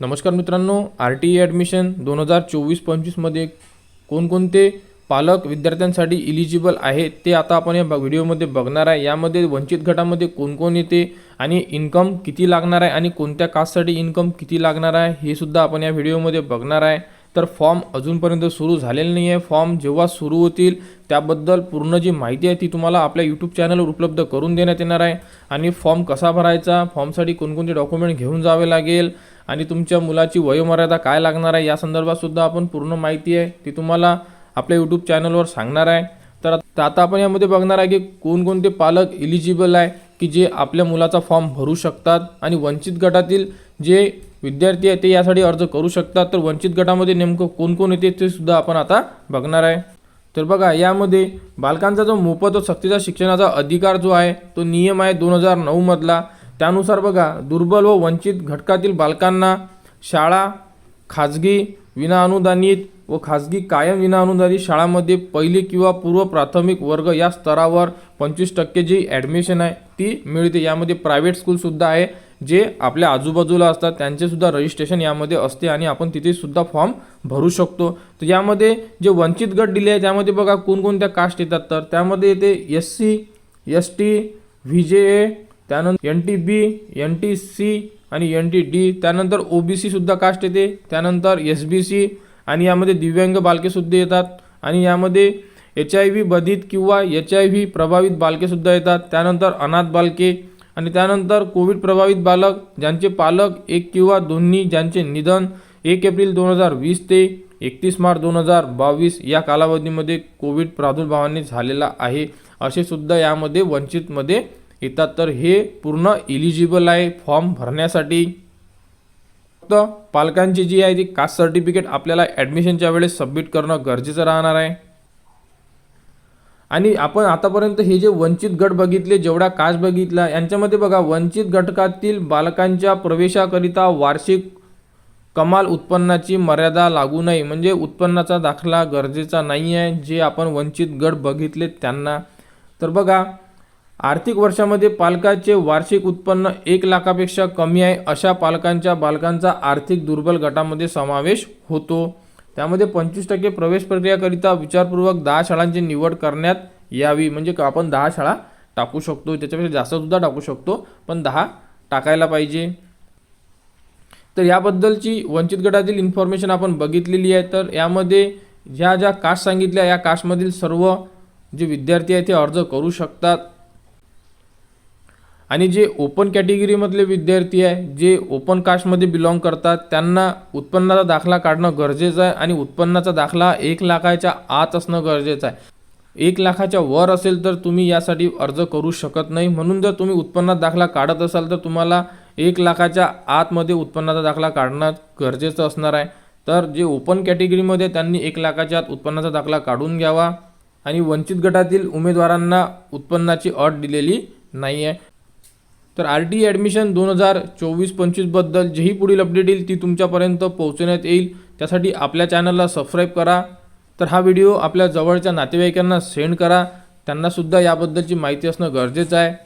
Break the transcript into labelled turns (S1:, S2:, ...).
S1: नमस्कार मित्रांनो R T E admission दोन हजार चोवीस पंचवीसमध्ये कोणकोणते पालक विद्यार्थ्यांसाठी इलिजिबल आहेत ते आता आपण या ब- व्हिडिओमध्ये बघणार आहे. यामध्ये वंचित गटामध्ये कोणकोण येते आणि इन्कम किती लागणार आहे आणि कोणत्या कास्टसाठी इन्कम किती लागणार आहे हे सुद्धा आपण या व्हिडिओमध्ये बघणार आहे. तर फॉर्म अजूनपर्यंत सुरू झालेलं नाही आहे. फॉर्म जेव्हा सुरू होतील त्याबद्दल पूर्ण जी माहिती आहे ती तुम्हाला आपल्या यूट्यूब चॅनलवर उपलब्ध करून देण्यात येणार आहे. आणि फॉर्म कसा भरायचा फॉर्मसाठी कोणकोणते डॉक्युमेंट घेऊन जावे लागेल आणि तुमच्या मुलाची वयोमर्यादा काय लागणार आहे या संदर्भात सुद्धा आपण पूर्ण माहिती आहे. ती तुम्हाला आपल्या यूट्यूब चॅनलवर सांगणार आहे. तर आता आता आपण यामध्ये बघणार आहे की कोणकोणते पालक इलिजिबल आहे की जे आपल्या मुलाचा फॉर्म भरू शकतात आणि वंचित गटातील जे विद्यार्थी आहे ते यासाठी अर्ज करू शकतात. तर वंचित गटामध्ये नेमकं कोण कोण येते ते सुद्धा आपण आता बघणार आहे. तर बघा यामध्ये बालकांचा जो मोफत व सक्तीचा शिक्षणाचा अधिकार जो आहे तो नियम आहे दोन हजार नऊमधला त्यानुसार बघा दुर्बल व वंचित घटकातील बालकांना शाळा खाजगी विनाअनुदानित व खाजगी कायम विनाअनुदानित शाळांमध्ये पहिली किंवा पूर्व प्राथमिक वर्ग या स्तरावर पंचवीस टक्के जी ॲडमिशन आहे ती मिळते. यामध्ये प्रायव्हेट स्कूलसुद्धा आहे जे आपल्या आजूबाजूला असतात. त्यांचेसुद्धा रजिस्ट्रेशन यामध्ये असते आणि आपण तिथेसुद्धा फॉर्म भरू शकतो. तर यामध्ये जे वंचित गट दिले आहे त्यामध्ये बघा कोणकोणत्या कास्ट येतात तर. त्यामध्ये येते S C S T V J A त्यानंतर N T B N T C आणि एन टी डी त्यानंतर ओ बी सीसुद्धा कास्ट येते. त्यानंतर एस बी सी आणि यामध्ये दिव्यांग बालकेसुद्धा येतात. आणि यामध्ये एच आय व्ही बाधित किंवा एच आय व्ही प्रभावित बालकेसुद्धा येतात. त्यानंतर अनाथ बालके आणि त्यानंतर कोविड प्रभावित बालक ज्यांचे पालक एक किंवा दोन्ही ज्यांचे निधन एक एप्रिल दोन हजार वीस ते एकतीस मार्च दोन हजार बावीस या कालावधीमध्ये कोविड प्रादुर्भावाने झालेला आहे. असे सुद्धा यामध्ये वंचितमध्ये येतात. तर हे पूर्ण इलिजिबल आहे फॉर्म भरण्यासाठी. फक्त पालकांची जी आहे ती कास्ट सर्टिफिकेट आपल्याला ॲडमिशनच्या वेळेस सबमिट करणं गरजेचं राहणार आहे. आणि आपण आतापर्यंत हे जे वंचित गट बघितले जेवढा कास्ट बघितला यांच्यामध्ये बघा वंचित घटकातील बालकांच्या प्रवेशाकरिता वार्षिक कमाल उत्पन्नाची मर्यादा लागू नये. म्हणजे उत्पन्नाचा दाखला गरजेचा नाही आहे जे आपण वंचित गट बघितले त्यांना. तर बघा आर्थिक वर्षामध्ये पालकाचे वार्षिक उत्पन्न एक लाखापेक्षा कमी आहे अशा पालकांच्या बालकांचा आर्थिक दुर्बल गटामध्ये समावेश होतो. त्यामध्ये पंचवीस टक्के प्रवेश प्रक्रियाकरिता विचारपूर्वक दहा शाळांची निवड करण्यात यावी. म्हणजे आपण दहा शाळा टाकू शकतो? त्याच्यापेक्षा जास्तसुद्धा टाकू शकतो पण दहा टाकायला पाहिजे. तर याबद्दलची वंचित गटातील इन्फॉर्मेशन आपण बघितलेली आहे. तर यामध्ये ज्या ज्या कास्ट सांगितल्या या कास्टमधील सर्व जे विद्यार्थी आहेत ते अर्ज करू शकतात. आणि जे ओपन कॅटेगरीमधले विद्यार्थी आहे जे ओपन कास्टमध्ये बिलॉंग करतात त्यांना उत्पन्नाचा दाखला काढणं गरजेचं आहे आणि उत्पन्नाचा दाखला एक लाखाच्या आत असणं गरजेचं आहे. एक लाखाच्या वर असेल तर तुम्ही यासाठी अर्ज करू शकत नाही. म्हणून जर तुम्ही उत्पन्नात दाखला काढत असाल तर तुम्हाला एक लाखाच्या आतमध्ये उत्पन्नाचा दाखला काढणं गरजेचं असणार आहे. तर जे ओपन कॅटेगरीमध्ये त्यांनी एक लाखाच्या आत उत्पन्नाचा दाखला काढून घ्यावा आणि वंचित गटातील उमेदवारांना उत्पन्नाची अट दिलेली नाही आहे तर आर टी ॲडमिशन दोन हजार चोवीस पंचवीसबद्दल जेही पुढील अपडेट येईल ती तुमच्यापर्यंत पोहोचवण्यात येईल. त्यासाठी आपल्या चॅनलला सबस्क्राईब करा. तर हा व्हिडिओ आपल्या जवळच्या नातेवाईकांना सेंड करा. त्यांनासुद्धा याबद्दलची माहिती असणं गरजेचं आहे.